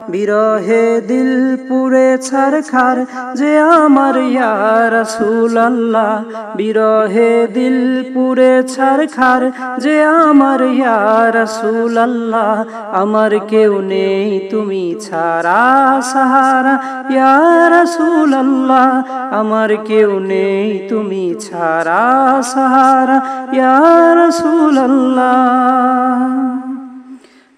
বিরহে দিল পুরে ছারখার যে আমার ইয়ার আল্লাহ বিরহে দিল পুরে ছারখার যে আমার ইয়ার আল্লাহ আমার কেউ নেই তুমি ছাড়া সাহারা। ইয়ার আল্লাহ আমার কেউ নেই তুমি ছাড়া সাহারা। ইয়ার আল্লাহ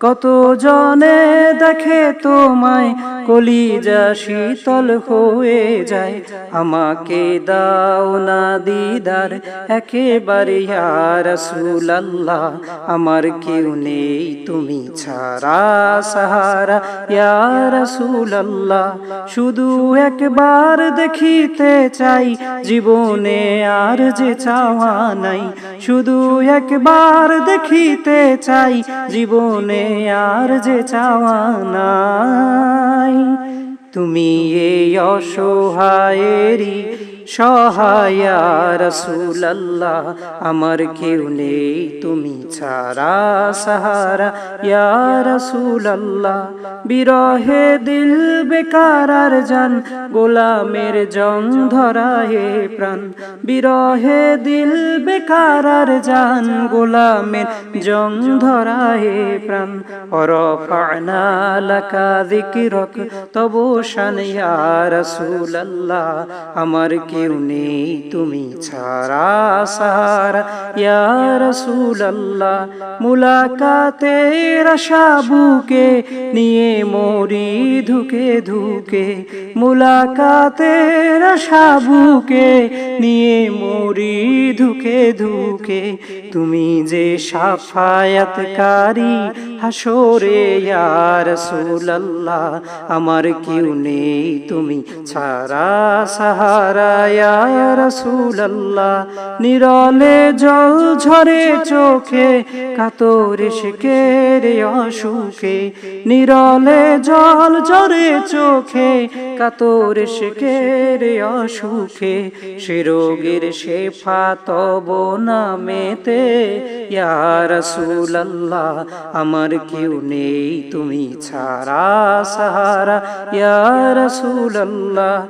কত জনে দেখে তোমায় কলিজা শীতল হয়ে যায়? আমাকে দাও না দিদার একেবারে রাসূলুল্লাহ। আমার কেউ নেই, তুমি ছাড়া সাহারা। ইয়া রাসূলুল্লাহ, শুধু একবার দেখিতে চাই। জীবনে আর যে চাওয়া নাই, শুধু একবার দেখিতে চাই। জীবনে আর যে চাওয়া নাই তুমি এই অসহায়েরই সহায়া রসুল্লাহ আমার কেউ নেই, তুমি ছাড়া সাহারা। ইয়া রসুল্লাহ বিরহে দিল বেকার আর জান, গোলামের জং ধরা হে প্রাণ। বিরহে দিল বেকার আর জান, গোলামের জং ধরা হে প্রাণ। অরফানা লাকা যিকরক, তবু শান ইয়া রাসূলুল্লাহ, আমার কেউ নেই তুমি ছাড়া সারা ইয়া রাসূলুল্লাহ, মুলাকাতের আশা বুকে নিয়ে মরি ধুকে ধুকে। মুলাকাতের আশা বুকে নিয়ে মরি ধুকে ধুকে। তুমি যে সাফায়াতকারী হাসরে ইয়া রাসূলুল্লাহ আমার কেউ নেই তুমি ছাড়া সাহারা ইয়া রাসূলুল্লাহ নিরলে জল ঝরে চোখে কাতর শিকের অসুখে নিরলে জল ঝরে চোখে কাতর শিকের অসুখে সে রোগের শেফা তব নামেতে ইয়া রাসূলুল্লাহ আমার কেউ নেই তুমি ছাড়া সাহারা। ইয়া রাসূলুল্লাহ।